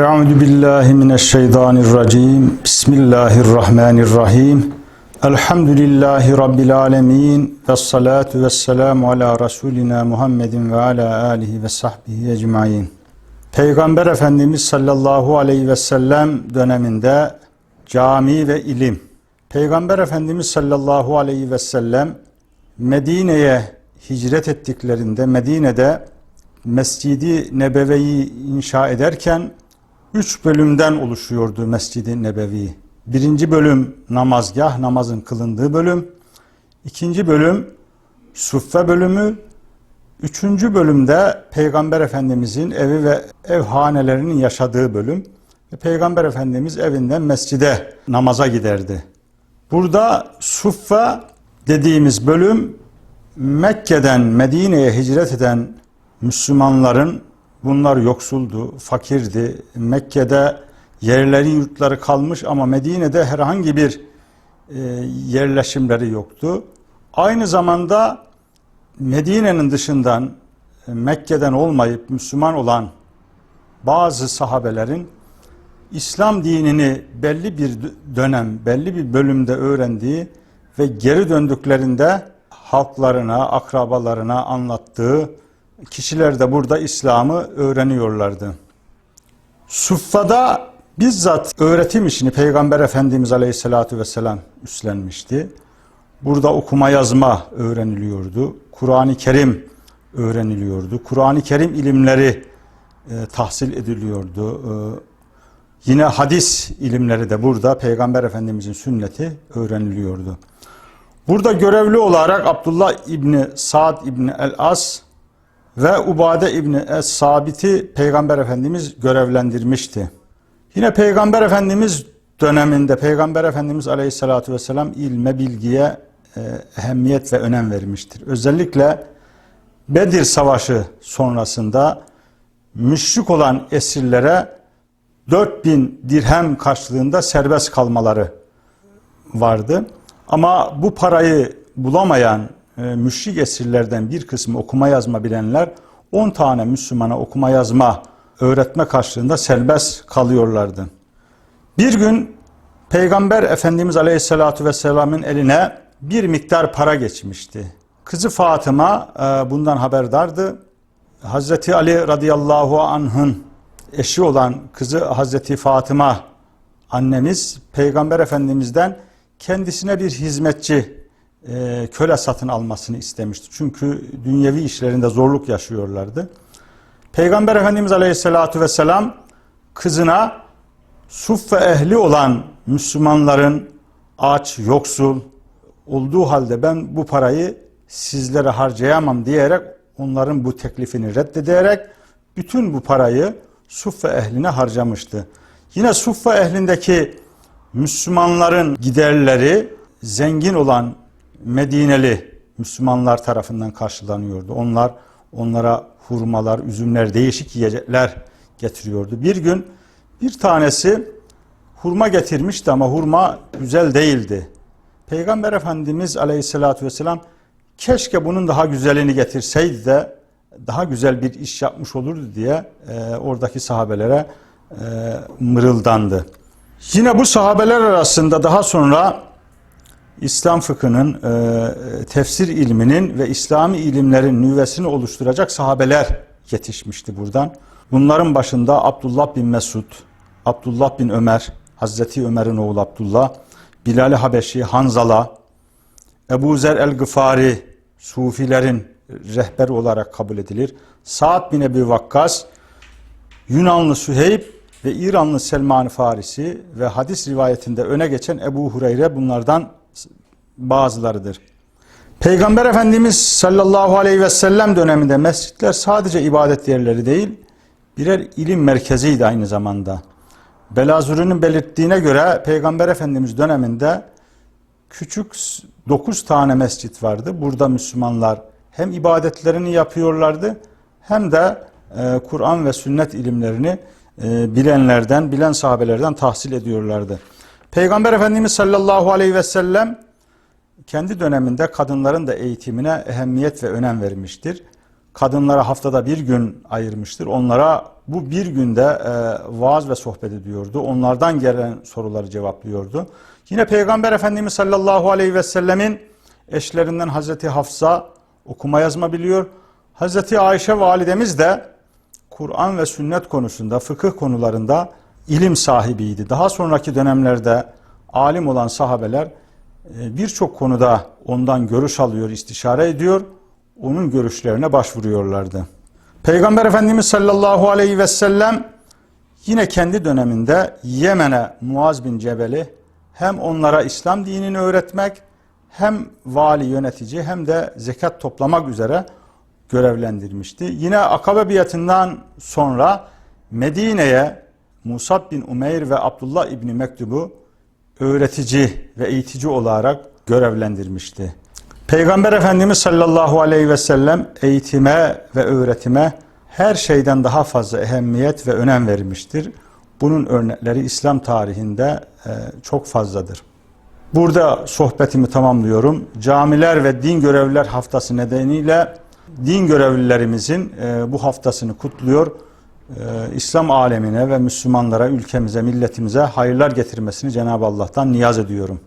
Euzu billahi mineşşeytanirracim. Bismillahirrahmanirrahim. Elhamdülillahi rabbil alamin ve salatu vesselamu ala rasulina Muhammedin ve ala alihi ve sahbihi ecmaîn. Peygamber Efendimiz sallallahu aleyhi ve sellem döneminde cami ve ilim. Peygamber Efendimiz sallallahu aleyhi ve sellem Medine'ye hicret ettiklerinde Medine'de Mescidi Nebevi'yi inşa ederken üç bölümden oluşuyordu Mescid-i Nebevi. Birinci bölüm namazgah, namazın kılındığı bölüm. İkinci bölüm suffe bölümü. Üçüncü bölümde Peygamber Efendimizin evi ve evhanelerinin yaşadığı bölüm. Peygamber Efendimiz evinden mescide namaza giderdi. Burada suffe dediğimiz bölüm Mekke'den Medine'ye hicret eden Müslümanların bunlar yoksuldu, fakirdi. Mekke'de yerleri yurtları kalmış ama Medine'de herhangi bir e, yerleşimleri yoktu. Aynı zamanda Medine'nin dışından e, Mekke'den olmayıp Müslüman olan bazı sahabelerin İslam dinini belli bir dönem, belli bir bölümde öğrendiği ve geri döndüklerinde halklarına, akrabalarına anlattığı kişiler de burada İslam'ı öğreniyorlardı. Suffada bizzat öğretim işini Peygamber Efendimiz Aleyhisselatü Vesselam üstlenmişti. Burada okuma yazma öğreniliyordu. Kur'an-ı Kerim öğreniliyordu. Kur'an-ı Kerim ilimleri e, tahsil ediliyordu. E, yine hadis ilimleri de burada Peygamber Efendimizin sünneti öğreniliyordu. Burada görevli olarak Abdullah İbni Sa'd İbni El-As ve Ubade İbni Es-Sabit'i Peygamber Efendimiz görevlendirmişti. Yine Peygamber Efendimiz döneminde Peygamber Efendimiz Aleyhisselatü Vesselam ilme, bilgiye e, ehemmiyet ve önem vermiştir. Özellikle Bedir Savaşı sonrasında müşrik olan esirlere 4000 dirhem karşılığında serbest kalmaları vardı. Ama bu parayı bulamayan müşrik esirlerden bir kısmı okuma yazma bilenler 10 tane Müslümana okuma yazma öğretme karşılığında serbest kalıyorlardı. Bir gün Peygamber Efendimiz Aleyhisselatü Vesselam'ın eline bir miktar para geçmişti. Kızı Fatıma e, bundan haberdardı. Hazreti Ali radıyallahu anh'ın eşi olan kızı Hazreti Fatıma annemiz Peygamber Efendimiz'den kendisine bir hizmetçi e, köle satın almasını istemişti. Çünkü dünyevi işlerinde zorluk yaşıyorlardı. Peygamber Efendimiz Aleyhisselatü Vesselam kızına suf ve ehli olan Müslümanların aç, yoksul olduğu halde ben bu parayı sizlere harcayamam diyerek onların bu teklifini reddederek bütün bu parayı suffe ehline harcamıştı. Yine suffe ehlindeki Müslümanların giderleri zengin olan Medineli Müslümanlar tarafından karşılanıyordu. Onlar onlara hurmalar, üzümler, değişik yiyecekler getiriyordu. Bir gün bir tanesi hurma getirmişti ama hurma güzel değildi. Peygamber Efendimiz Aleyhisselatü Vesselam keşke bunun daha güzelini getirseydi de daha güzel bir iş yapmış olurdu diye e, oradaki sahabelere e, mırıldandı. Yine bu sahabeler arasında daha sonra İslam fıkhının, e, tefsir ilminin ve İslami ilimlerin nüvesini oluşturacak sahabeler yetişmişti buradan. Bunların başında Abdullah bin Mesud, Abdullah bin Ömer, Hazreti Ömer'in oğlu Abdullah, Bilal-i Habeşi, Hanzala, Ebu Zer el-Gıfari, Sufilerin rehberi olarak kabul edilir. Sa'd bin Ebi Vakkas, Yunanlı Süheyb ve İranlı Selman Farisi ve hadis rivayetinde öne geçen Ebu Hureyre bunlardan bazılarıdır. Peygamber Efendimiz sallallahu aleyhi ve sellem döneminde mescitler sadece ibadet yerleri değil, birer ilim merkeziydi aynı zamanda. Belazuri'nin belirttiğine göre Peygamber Efendimiz döneminde küçük 9 tane mescit vardı. Burada Müslümanlar hem ibadetlerini yapıyorlardı hem de e, Kur'an ve sünnet ilimlerini e, bilenlerden, bilen sahabelerden tahsil ediyorlardı. Peygamber Efendimiz sallallahu aleyhi ve sellem kendi döneminde kadınların da eğitimine ehemmiyet ve önem vermiştir. kadınlara haftada bir gün ayırmıştır. Onlara bu bir günde e, vaaz ve sohbet ediyordu. Onlardan gelen soruları cevaplıyordu. Yine Peygamber Efendimiz sallallahu aleyhi ve sellemin eşlerinden Hazreti Hafsa okuma yazma biliyor. Hazreti Ayşe validemiz de Kur'an ve sünnet konusunda, fıkıh konularında ilim sahibiydi. Daha sonraki dönemlerde alim olan sahabeler e, birçok konuda ondan görüş alıyor, istişare ediyor. Onun görüşlerine başvuruyorlardı. Peygamber Efendimiz sallallahu aleyhi ve sellem yine kendi döneminde Yemen'e Muaz bin Cebel'i hem onlara İslam dinini öğretmek hem vali yönetici hem de zekat toplamak üzere görevlendirmişti. Yine Akabe biatinden sonra Medine'ye Musab bin Umeyr ve Abdullah İbni Mektub'u öğretici ve eğitici olarak görevlendirmişti. Peygamber Efendimiz sallallahu aleyhi ve sellem eğitime ve öğretime her şeyden daha fazla ehemmiyet ve önem vermiştir. Bunun örnekleri İslam tarihinde e, çok fazladır. Burada sohbetimi tamamlıyorum. Camiler ve din görevliler haftası nedeniyle din görevlilerimizin e, bu haftasını kutluyor. E, İslam alemine ve Müslümanlara, ülkemize, milletimize hayırlar getirmesini Cenab-ı Allah'tan niyaz ediyorum.